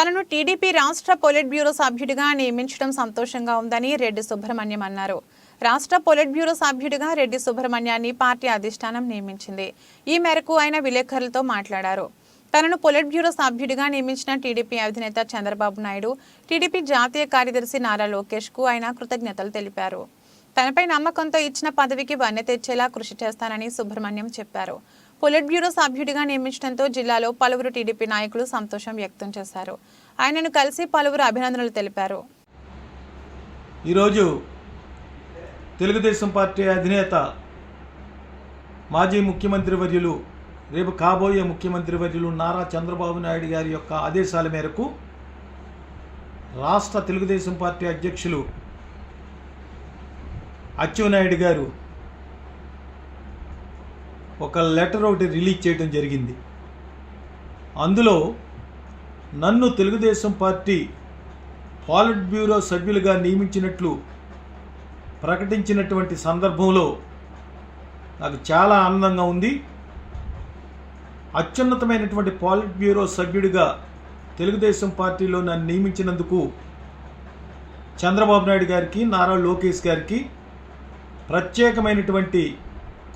తనను టీడీపీ రాష్ట్ర polit bureau సభ్యుడిగా నియమించడం సంతోషంగా ఉందని రెడ్డి సుబ్రహ్మణ్యం అన్నారు. రాష్ట్ర పొలిట్ బ్యూరో సభ్యుడిగా రెడ్డి సుబ్రహ్మణ్యాన్ని పార్టీ అధిష్టానం నియమించింది. ఈ మేరకు ఆయన విలేకరులతో మాట్లాడారు. తనను పొలిట్ బ్యూరో సభ్యుడిగా నియమించిన టీడీపీ అధినేత చంద్రబాబు నాయుడు టీడీపీ జాతీయ కార్యదర్శి నారా లోకేష్కు ఆయన కృతజ్ఞతలు తెలిపారు. తనపై నమ్మకంతో ఇచ్చిన పదవికి వన్నె తెచ్చేలా కృషి చేస్తానని సుబ్రహ్మణ్యం చెప్పారు. పొలిట్ బ్యూరో సభ్యుడిగా నియమించడంతో జిల్లాలో పలువురు టీడీపీ నాయకులు సంతోషం వ్యక్తం చేశారు. ఆయనను కలిసి పలువురు అభినందనలు తెలిపారు. ఈరోజు తెలుగుదేశం పార్టీ అధినేత మాజీ ముఖ్యమంత్రి వర్యులు రేపు కాబోయే ముఖ్యమంత్రి వర్యులు నారా చంద్రబాబు నాయుడు గారి యొక్క ఆదేశాల మేరకు రాష్ట్ర తెలుగుదేశం పార్టీ అధ్యక్షులు అచ్చెన్నాయుడు గారు ఒక లెటర్ ఒకటి రిలీజ్ చేయడం జరిగింది. అందులో నన్ను తెలుగుదేశం పార్టీ పాలిట్ బ్యూరో సభ్యులుగా నియమించినట్లు ప్రకటించినటువంటి సందర్భంలో నాకు చాలా ఆనందంగా ఉంది. అత్యున్నతమైనటువంటి పాలిట్ బ్యూరో సభ్యుడిగా తెలుగుదేశం పార్టీలో నన్ను నియమించినందుకు చంద్రబాబు నాయుడు గారికి నారా లోకేష్ గారికి ప్రత్యేకమైనటువంటి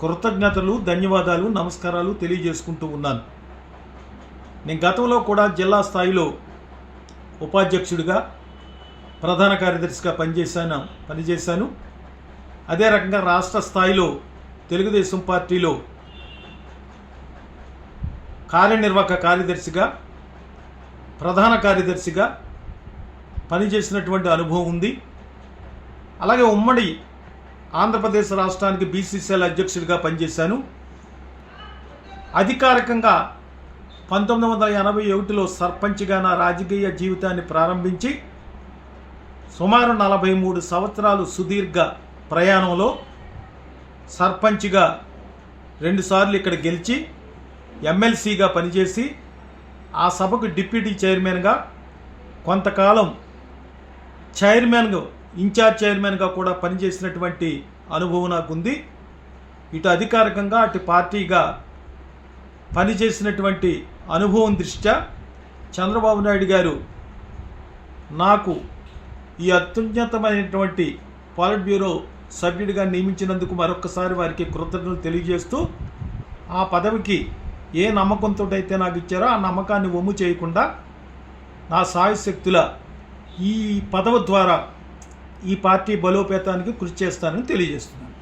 కృతజ్ఞతలు ధన్యవాదాలు నమస్కారాలు తెలియజేసుకుంటూ ఉన్నాను. నేను గతంలో కూడా జిల్లా స్థాయిలో ఉపాధ్యక్షుడిగా ప్రధాన కార్యదర్శిగా పనిచేశాను పనిచేశాను. అదే రకంగా రాష్ట్ర స్థాయిలో తెలుగుదేశం పార్టీలో కార్యనిర్వాహక కార్యదర్శిగా ప్రధాన కార్యదర్శిగా పనిచేసినటువంటి అనుభవం ఉంది. అలాగే ఉమ్మడి ఆంధ్రప్రదేశ్ రాష్ట్రానికి బీసీసీఎల్ అధ్యక్షుడిగా పనిచేశాను. అధికారికంగా పంతొమ్మిది వందల ఎనభై ఒకటిలో సర్పంచ్గా నా రాజకీయ జీవితాన్ని ప్రారంభించి సుమారు నలభై మూడు సంవత్సరాలు సుదీర్ఘ ప్రయాణంలో సర్పంచ్గా రెండుసార్లు ఇక్కడ గెలిచి ఎమ్మెల్సీగా పనిచేసి ఆ సభకు డిప్యూటీ చైర్మన్గా కొంతకాలం చైర్మన్గా ఇన్ఛార్జ్ చైర్మన్గా కూడా పనిచేసినటువంటి అనుభవం నాకుంది. ఇటు అధికారికంగా అటు పార్టీగా పనిచేసినటువంటి అనుభవం దృష్ట్యా చంద్రబాబు నాయుడు గారు నాకు ఈ అత్యున్నతమైనటువంటి పాలిట్ బ్యూరో సభ్యుడిగా నియమించినందుకు మరొకసారి వారికి కృతజ్ఞతలు తెలియజేస్తూ ఆ పదవికి ఏ నమ్మకంతో అయితే నాకు ఇచ్చారో ఆ నమ్మకాన్ని ఒమ్ము చేయకుండా నా సాయశక్తుల ఈ పదవి ద్వారా ఈ పార్టీ బలోపేతానికి కృషి చేస్తానని తెలియజేస్తున్నాను.